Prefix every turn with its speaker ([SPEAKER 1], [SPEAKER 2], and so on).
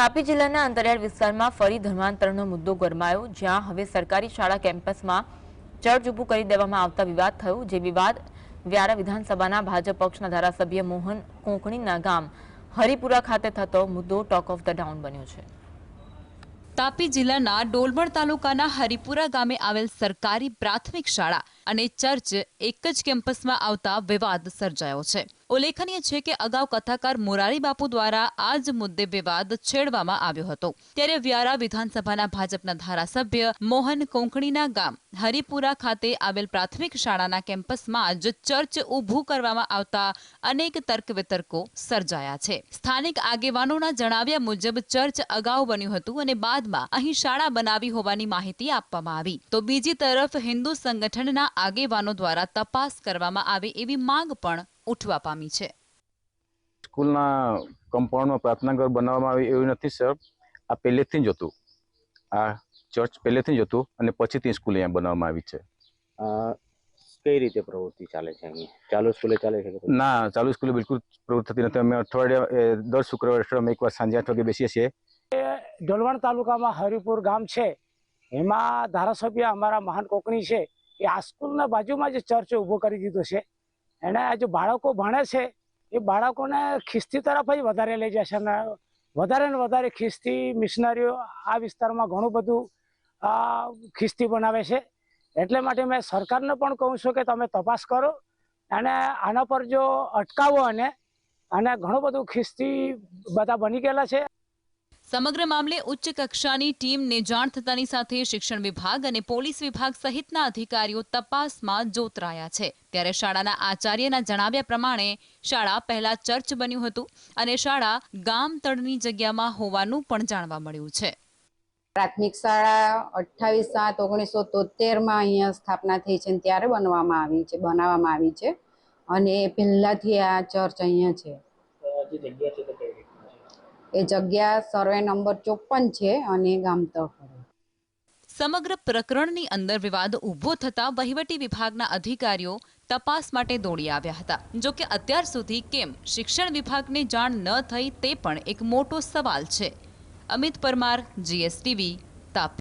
[SPEAKER 1] તાપી જિલ્લાના અંતરિયાળ વિસ્તારમાં ફરી ધર્માંતરણનો મુદ્દો ગરમાયો, જ્યાં હવે સરકારી શાળા કેમ્પસમાં ચર્ચ ઊભું કરી દેવામાં આવતા વિવાદ થયો, જે વિવાદ વ્યારા વિધાનસભાના ભાજપ પક્ષના ધારાસભ્ય મોહન કોંકણીના ગામ હરિપુરા ખાતે થતો મુદ્દો ટોક ઓફ ધ ટાઉન બન્યો છે.
[SPEAKER 2] તાપી જિલ્લાના ડોલવણ તાલુકાના હરિપુરા ગામે આવેલ સરકારી પ્રાથમિક શાળા અને ચર્ચ એક જ કેમ્પસમાં આવતા વિવાદ સર્જાયો છે. ઉલ્લેખનીય છે કે અગાઉ કથાકાર મોરારી બાપુ દ્વારા આ જ મુદ્દે વિવાદ છેડવામાં આવ્યો હતો. ત્યારે વ્યારા વિધાનસભાના ભાજપના ધારાસભ્ય મોહન કોંકણીના ગામ હરિપુરા ખાતે આવેલ પ્રાથમિક શાળાના કેમ્પસમાં જ ચર્ચ ઊભું કરવામાં આવતા અનેક તર્ક વિતર્કો સર્જાયા છે. સ્થાનિક આગેવાનોના જણાવ્યા મુજબ ચર્ચ અગાઉ બન્યું હતું અને બાદમાં અહીં શાળા બનાવી હોવાની માહિતી આપવામાં આવી. તો બીજી તરફ હિન્દુ સંગઠનના આગેવાનો દ્વારા તપાસ કરવામાં આવે એવી માંગ પણ ઉઠવા પામી છે.
[SPEAKER 3] સ્કૂલના કમ્પાઉન્ડમાં પ્રાર્થના ઘર બનાવવામાં આવે એવું નથી સર. આ પહેલેથી જ હતું. આ ચર્ચ પહેલેથી જ હતું અને પછીથી સ્કૂલ અહીંયા બનાવવામાં આવી છે.
[SPEAKER 4] કઈ રીતે પ્રવૃત્તિ ચાલે છે અહીંયા ચાલુ સ્કૂલે ચાલે છે
[SPEAKER 3] ના ચાલુ સ્કૂલે બિલકુલ પ્રવૃત્તિ થતી નથી. અમે અઠવાડિયા દર શુક્રવારે અમે એકવાર સાંજે આઠ વાગે બેસીએ છીએ.
[SPEAKER 5] ડોલવણ તાલુકામાં હરિપુર ગામ છે. એમાં ધારાસભ્ય અમારા મહાન કોકણી છે. એ આ સ્કૂલના બાજુમાં જ ચર્ચ ઊભો કરી દીધો છે. એને આજે બાળકો ભણે છે, એ બાળકોને ખ્રિસ્તી તરફ જ વધારે લઈ જશે અને વધારે ને વધારે ખ્રિસ્તી મિશનરીઓ આ વિસ્તારમાં ઘણું બધું ખિસ્તી બનાવે છે. એટલે માટે મેં સરકારને પણ કહું છું કે તમે તપાસ કરો અને આના પર જો અટકાવો અને અને ઘણું બધું ખ્રિસ્તી બધા બની ગયેલા છે.
[SPEAKER 2] સમગ્ર મામલે ઉચ્ચ કક્ષાની ટીમને જાણ થતાની સાથે શિક્ષણ વિભાગ અને પોલીસ વિભાગ સહિતના અધિકારીઓ તપાસમાં જોતરાયા છે. ત્યારે શાળાના આચાર્યના જણાવ્યા પ્રમાણે શાળા પહેલા ચર્ચ બન્યું હતું અને શાળા ગામ તળની જગ્યામાં હોવાનું પણ જાણવા મળ્યું છે.
[SPEAKER 6] પ્રાથમિક શાળા અઠ્ઠાવીસ સાત ઓગણીસો તોતેરમાં અહીંયા સ્થાપના થઈ છે અને ત્યારે બનવામાં આવી છે બનાવવામાં આવી છે. અને પહેલાથી આ ચર્ચ અહીંયા છે. એ જગ્યા સર્વે નંબર ચોપન છે અને ગામ ફળે.
[SPEAKER 2] સમગ્ર પ્રકરણની અંદર વિવાદ ઊભો થતા વહીવટી વિભાગના અધિકારીઓ તપાસ માટે દોડી આવ્યા હતા. જો કે અત્યાર સુધી કેમ શિક્ષણ વિભાગને જાણ ન થઈ તે પણ એક મોટો સવાલ છે. અમિત પરમાર જીએસટીવી તાપી.